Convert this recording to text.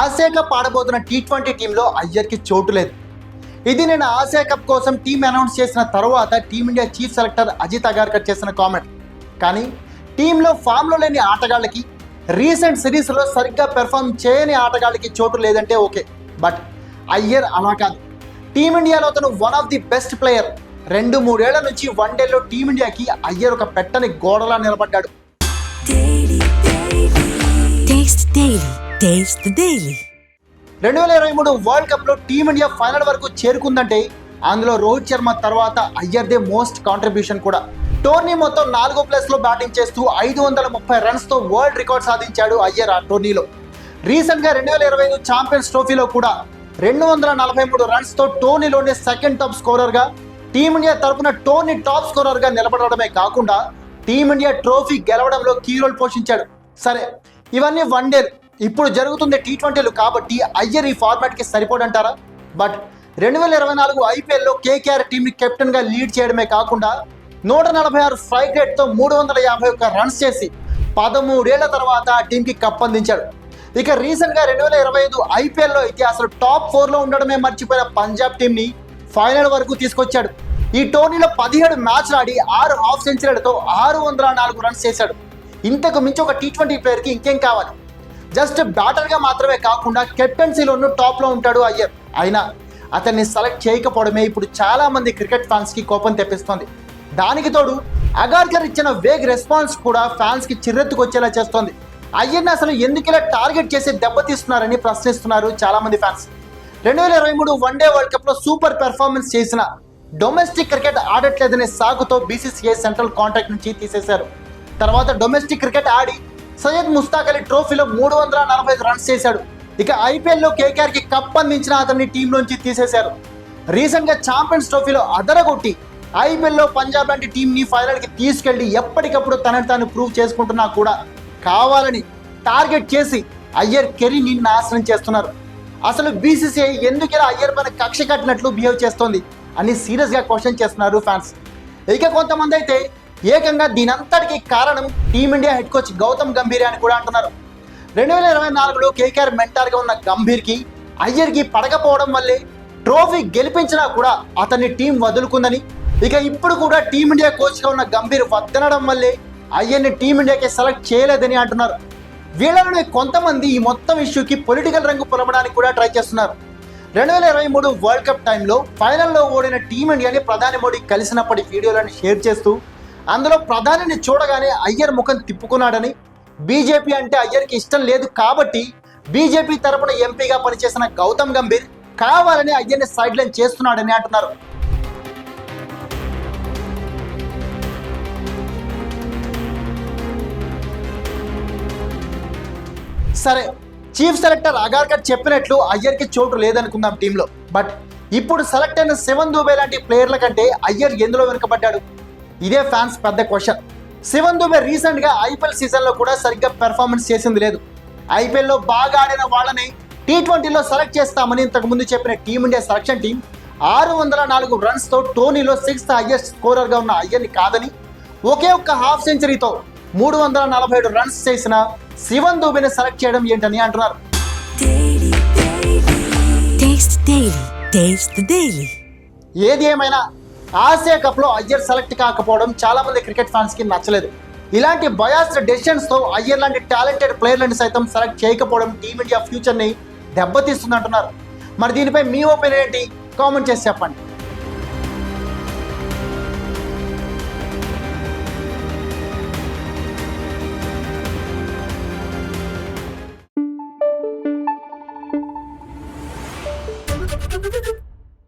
Asia cup ఆడబోతున్న T twenty టీంలో అయ్యర్కి చోటు లేదు. ఇది నేను ఆసియా కప్ కోసం టీం అనౌన్స్ చేసిన తర్వాత team India chief selector Ajit Agarkar చేసిన కామెంట్. కానీ టీంలో ఫామ్లో లేని ఆటగాళ్ళకి రీసెంట్ సిరీస్లో సరిగ్గా పెర్ఫామ్ చేయని ఆటగాళ్ళకి చోటు లేదంటే ఓకే. బట్ అయ్యర్ అలా కాదు. టీమిండియాలో అతను one of the best player రెండు మూడేళ్ళ నుంచి వన్డేలో టీమిండియాకి అయ్యర్ ఒక పెట్టని గోడలా నిలబడ్డాడు. టేస్ట్ daily. రెండు వేల ఇరవై మూడు వరల్డ్ కప్లో టీమిండియా ఫైనల్ వరకు చేరుకుందంటే అందులో రోహిత్ శర్మ తర్వాత అయ్యర్దే మోస్ట్ కాంట్రిబ్యూషన్ కూడా. టోర్నీ మొత్తం నాలుగో ప్లేస్లో బ్యాటింగ్ చేస్తూ ఐదు వందల ముప్పై రన్స్తో వరల్డ్ రికార్డ్ సాధించాడు అయ్యర్ ఆ టోర్నీలో. రీసెంట్గా రెండు వేల ఇరవై ఐదు ఛాంపియన్స్ ట్రోఫీలో కూడా రెండు వందల నలభై మూడు రన్స్తో టోర్నీలోనే సెకండ్ టాప్ స్కోరర్గా టీమిండియా తరపున టోర్నీ టాప్ స్కోరర్గా నిలబడడమే కాకుండా టీమిండియా ట్రోఫీ గెలవడంలో కీ రోల్ పోషించాడు. సరే ఇవన్నీ వన్ డేలు ఇప్పుడు జరుగుతుంది టీ ట్వంటీలు కాబట్టి అయ్యర్ ఈ ఫార్మాట్కి సరిపోడంటారా? బట్ రెండు వేల ఇరవై నాలుగు ఐపీఎల్లో కేకేఆర్ టీంని కెప్టెన్గా లీడ్ చేయడమే కాకుండా నూట నలభై ఆరు స్ట్రైక్ రేట్తో మూడు వందల యాభై ఒక్క రన్స్ చేసి పదమూడేళ్ళ తర్వాత ఆ టీంకి కప్ అందించాడు. ఇక రీసెంట్గా రెండు వేల ఇరవై ఐదు ఐపీఎల్లో అయితే అసలు టాప్ ఫోర్లో ఉండడమే మర్చిపోయిన పంజాబ్ టీంని ఫైనల్ వరకు తీసుకొచ్చాడు. ఈ టోర్నీలో పదిహేడు మ్యాచ్లు ఆడి ఆరు హాఫ్ సెంచరీలతో ఆరు వందల నాలుగు రన్స్ చేశాడు. ఇంతకు మించి ఒక టీ ట్వంటీ ప్లేయర్కి ఇంకేం కావాలి? జస్ట్ బ్యాటర్గా మాత్రమే కాకుండా కెప్టెన్సీలోనూ టాప్లో ఉంటాడు అయ్యర్. అయినా అతన్ని సెలెక్ట్ చేయకపోవడమే ఇప్పుడు చాలా మంది క్రికెట్ ఫ్యాన్స్కి కోపం తెప్పిస్తోంది. దానికి తోడు అగార్కర్ ఇచ్చిన వేగ్ రెస్పాన్స్ కూడా ఫ్యాన్స్కి చిర్రెత్తుకొచ్చేలా చేస్తోంది. అయ్యర్ని అసలు ఎందుకు ఇలా టార్గెట్ చేసి దెబ్బతీస్తున్నారని ప్రశ్నిస్తున్నారు చాలా మంది ఫ్యాన్స్ రెండు వేల ఇరవై మూడు వన్డే వరల్డ్ కప్లో సూపర్ పెర్ఫార్మెన్స్ చేసిన డొమెస్టిక్ క్రికెట్ ఆడట్లేదనే సాగుతో బీసీసీఐ సెంట్రల్ కాంట్రాక్ట్ నుంచి తీసేశారు. తర్వాత డొమెస్టిక్ క్రికెట్ ఆడి సయ్యద్ ముస్తాక్ అలీ ట్రోఫీలో మూడు వందల నలభై ఐదు రన్స్ చేశాడు. ఇక ఐపీఎల్లో కేకేఆర్కి కప్ అందించిన అతన్ని టీంలోంచి తీసేశారు. రీసెంట్గా ఛాంపియన్స్ ట్రోఫీలో అదరగొట్టి ఐపీఎల్లో పంజాబ్ లాంటి టీంని ఫైనల్కి తీసుకెళ్ళి ఎప్పటికప్పుడు తనని తాను ప్రూవ్ చేసుకుంటున్నా కూడా కావాలని టార్గెట్ చేసి అయ్యర్ కెరీని నాశనం చేస్తున్నారు. అసలు బీసీసీఐ ఎందుకు ఇలా అయ్యర్ పైన కక్ష కట్టినట్లు బిహేవ్ చేస్తోంది అని సీరియస్గా క్వశ్చన్ చేస్తున్నారు ఫ్యాన్స్. ఇక కొంతమంది అయితే ఏకంగా దీనంతటికి కారణం team India head coach Gautam Gambhir అని కూడా అంటున్నారు. రెండు వేల ఇరవై నాలుగులో కేకేఆర్ మెంటార్గా ఉన్న గంభీర్కి అయ్యర్కి పడకపోవడం వల్లే ట్రోఫీ గెలిపించినా కూడా అతన్ని టీం వదులుకుందని. ఇక ఇప్పుడు కూడా టీమిండియా కోచ్గా ఉన్న గంభీర్ వద్దనడం వల్లే అయ్యర్ని టీమిండియాకి సెలెక్ట్ చేయలేదని అంటున్నారు. వీళ్ళలోనే కొంతమంది ఈ మొత్తం ఇష్యూకి పొలిటికల్ రంగు పొలమడానికి కూడా ట్రై చేస్తున్నారు. రెండు వేల ఇరవై మూడు వరల్డ్ కప్ టైంలో ఫైనల్లో ఓడిన టీమిండియాని ప్రధాని మోడీ కలిసినప్పటి వీడియోలను షేర్ చేస్తూ అందులో ప్రధానిని చూడగానే అయ్యర్ ముఖం తిప్పుకున్నాడని బీజేపీ అంటే అయ్యర్కి ఇష్టం లేదు కాబట్టి బీజేపీ తరపున ఎంపీగా పనిచేసిన గౌతమ్ గంభీర్ కావాలని అయ్యర్ని సైడ్ లైన్ చేస్తున్నాడని అంటున్నారు. సరే చీఫ్ సెలెక్టర్ అగార్కర్ చెప్పినట్లు అయ్యర్కి చోటు లేదనుకుందాం టీంలో. బట్ ఇప్పుడు సెలెక్ట్ అయిన శివన్ దూబే లాంటి ప్లేయర్ల కంటే అయ్యర్ ఎందులో వెనుకబడ్డాడు? ఇదే ఫ్యాన్స్ పెద్ద క్వశ్చన్. శివన్ దూబే రీసెంట్గా ఐపీఎల్ సీజన్లో కూడా సరిగ్గా పెర్ఫార్మెన్స్ చేసింది లేదు. ఐపీఎల్లో బాగా ఆడిన వాళ్ళని టీ ట్వంటీలో సెలెక్ట్ చేస్తామని ఇంతకుముందు చెప్పిన టీమిండియా సెలక్షన్ టీం ఆరు వందల నాలుగు రన్స్తో టోర్నీలో సిక్స్త్ హైయెస్ట్ స్కోరర్గా ఉన్న అయ్యర్ని కాదని ఒకే ఒక్క హాఫ్ సెంచరీతో మూడు వందల నలభై ఏడు రన్స్ చేసిన శివన్ దూబేని సెలెక్ట్ చేయడం ఏంటని అంటున్నారు. ఏది ఏమైనా ఆసియా కప్లో అయ్యర్ సెలెక్ట్ కాకపోవడం చాలా మంది క్రికెట్ ఫ్యాన్స్కి నచ్చలేదు. ఇలాంటి బయాస్డ్ డెసిషన్స్తో అయ్యర్ లాంటి టాలెంటెడ్ ప్లేయర్లను సైతం సెలెక్ట్ చేయకపోవడం టీమిండియా ఫ్యూచర్ని దెబ్బతీస్తుందంటున్నారు మరి దీనిపై మీ ఒపీనియన్ ఏంటి? కామెంట్ చేసి చెప్పండి.